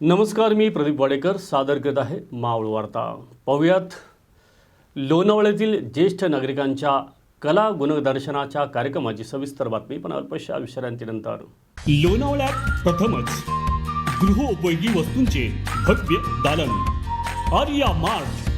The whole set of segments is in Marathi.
नमस्कार मी प्रदीप वाडेकर सादर करत आहे मावळ वार्ता. पाहुयात लोणावळ्यातील ज्येष्ठ नागरिकांच्या कला गुणदर्शनाच्या कार्यक्रमाची सविस्तर बातमी. पण अल्पशा विश्रांतीनंतर. लोणावळ्यात प्रथमच गृहोपयोगी वस्तूंचे भव्य दालन. आर्या मार्ट.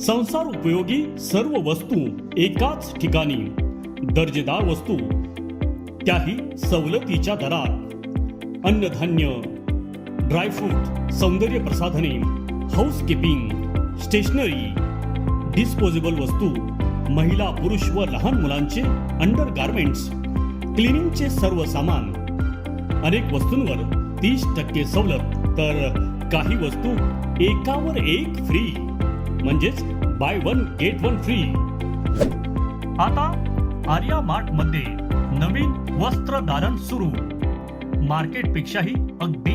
संसार उपयोगी सर्व वस्तू एकाच ठिकाणी. दर्जेदार वस्तू. त्याही सवलतीच्या दरात. अन्नधान्य ड्रायफ्रूट सौंदर्य प्रसाधने हाऊसकीपिंग स्टेशनरी डिस्पोजेबल वस्तू महिला पुरुष व लहान मुलांचे अंडर गार्मेंट्स क्लिनिंगचे सर्व सामान. अनेक वस्तूंवर तीस टक्के सवलत तर काही वस्तू एकावर एक फ्री म्हणजेच buy one get one free आता आर्या मार्टमध्ये नवीन वस्त्र दालन सुरू. मार्केटपेक्षाही अगदी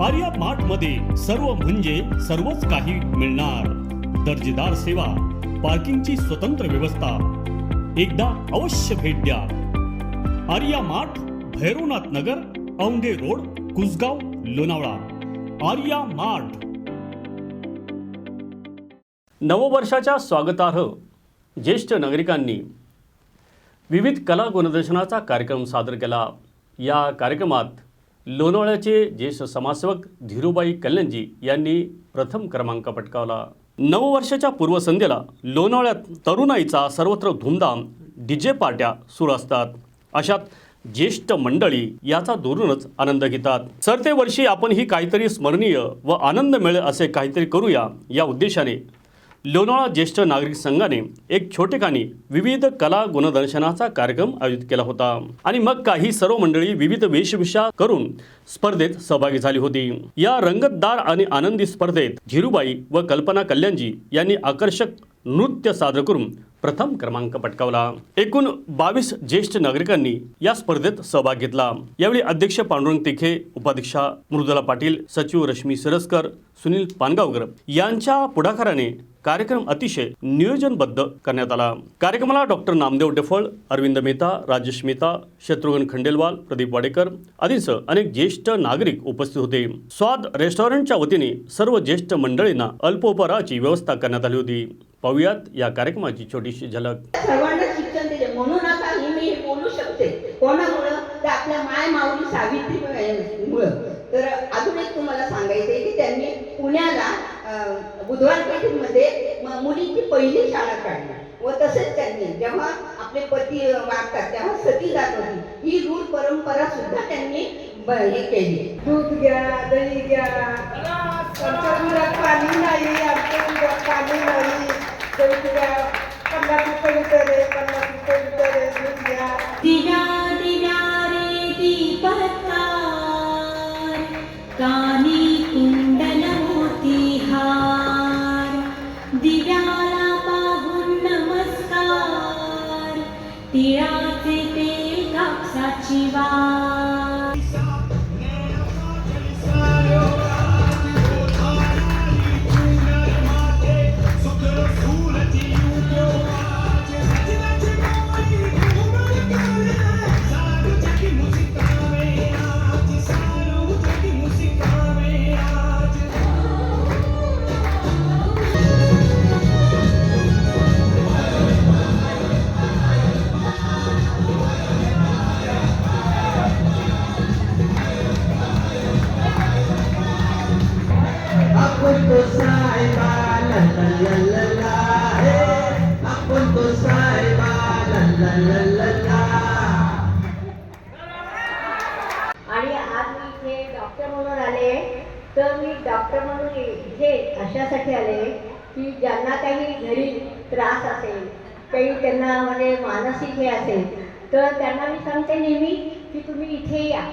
आर्या मार्टमध्ये सर्व म्हणजे सर्वच काही मिळणार. दर्जेदार सेवा पार्किंगची स्वतंत्र व्यवस्था. एकदा अवश्य भेट द्या. Arya mart Bhairavnath Nagar Aundhe road Kusgaon Lonavala. Arya mart. नववर्षाच्या स्वागतार्ह ज्येष्ठ नागरिकांनी विविध कला गुणदर्शनाचा कार्यक्रम सादर केला. या कार्यक्रमात लोणावळ्याचे ज्येष्ठ समाजसेवक धीरूबाई कल्याणजी यांनी प्रथम क्रमांक पटकावला. नववर्षाच्या पूर्वसंध्येला लोणावळ्यात तरुणाईचा सर्वत्र धूमधाम डीजे पार्ट्या सुरू असतात. अशात ज्येष्ठ मंडळी याचा दुरूनच आनंद घेतात. सरते वर्षी आपण ही काहीतरी स्मरणीय व आनंद मिळेल असे काहीतरी करूया या उद्देशाने लोणावळा ज्येष्ठ नागरिक संघाने एक छोटेखानी विविध कला गुणदर्शनाचा कार्यक्रम आयोजित केला होता. आणि मग काही सर्व मंडळी विविध वेशभूषा करून स्पर्धेत सहभागी झाली होती. या रंगतदार आणि आनंदी स्पर्धेत धीरूबाई व कल्पना कल्याणजी यांनी आकर्षक नृत्य सादर करून प्रथम क्रमांक पटकावला. एकूण बावीस ज्येष्ठ नागरिकांनी या स्पर्धेत सहभाग घेतला. यावेळी अध्यक्ष पांडुरंग तिखे उपाध्यक्षा मृदुला पाटील सचिव रश्मी सिरस्कर सुनील पानगावकर यांच्या पुढाकाराने कार्यक्रम अतिशय नियोजनबद्ध करण्यात आला. कार्यक्रमाला डॉक्टर नामदेव डेफळ अरविंद मेहता राजेश मेहता शत्रुघ्न खंडेलवाल प्रदीप वाडेकर आदींसह अनेक ज्येष्ठ नागरिक उपस्थित होते. स्वाद रेस्टॉरंटच्या वतीने सर्व ज्येष्ठ मंडळींना अल्पोपहाराची व्यवस्था करण्यात आली होती. पाहुयात या कार्यक्रमाची छोटीशी झलक. सर्वांना शिक्षण दिले. म्हणून आता ही मी बोलू शकते. कोणामुळं? तर आपल्या माय माऊली सावित्रीमुळं तर अजून एक तुम्हाला सांगायचं आहे की त्यांनी पुण्याला बुधवार पेठेमध्ये मुलीची पहिली शाळा काढली. व तसेच त्यांनी जेव्हा आपले पती वागतात तेव्हा सती जात होती. ही रूढ परंपरा सुद्धा त्यांनी हे केली. दूध घ्या दही घ्या. पाणी नाही आमच्या दुधात पाणी नाही दही पन्नास रुपये लिटर आहे पन्नास रुपये लिटर दूध घ्या दिव्या दिव्या रे कानी कुंडल दिव्याला पाहून नमस्कार. तिळाचे तेल कापसाची वार आपण तो साहेबा आणि आज मी इथे डॉक्टर म्हणून आले. तर मी डॉक्टर म्हणून इथे अशासाठी आले? की ज्यांना काही घरी त्रास असेल काही त्यांना म्हणजे मानसिक हे असेल तर त्यांना मी सांगते नेहमी की तुम्ही इथे या.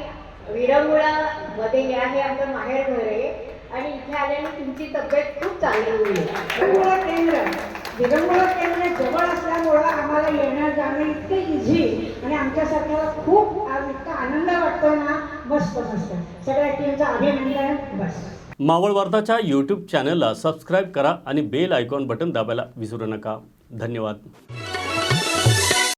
विरंगुळामध्ये या हे आपलं माहेर घर आहे. आणि इथे आल्याने तुमची तब्येत खूप चांगली होईल. विरंगुळा केंद्र. विरंगुळा केंद्र जवळ असल्यामुळं आम्हाला येणं जाणं इतकं इझी आणि आमच्यासारख्याला खूप आज इतका आनंद वाटतो ना. मस्त मस्त. सगळ्या टीमचं अभिनंदन. बस. मावळ वार्ताच्या यूट्यूब चॅनलला सबस्क्राईब करा आणि बेल आयकॉन बटन दाबायला विसरू नका. धन्यवाद.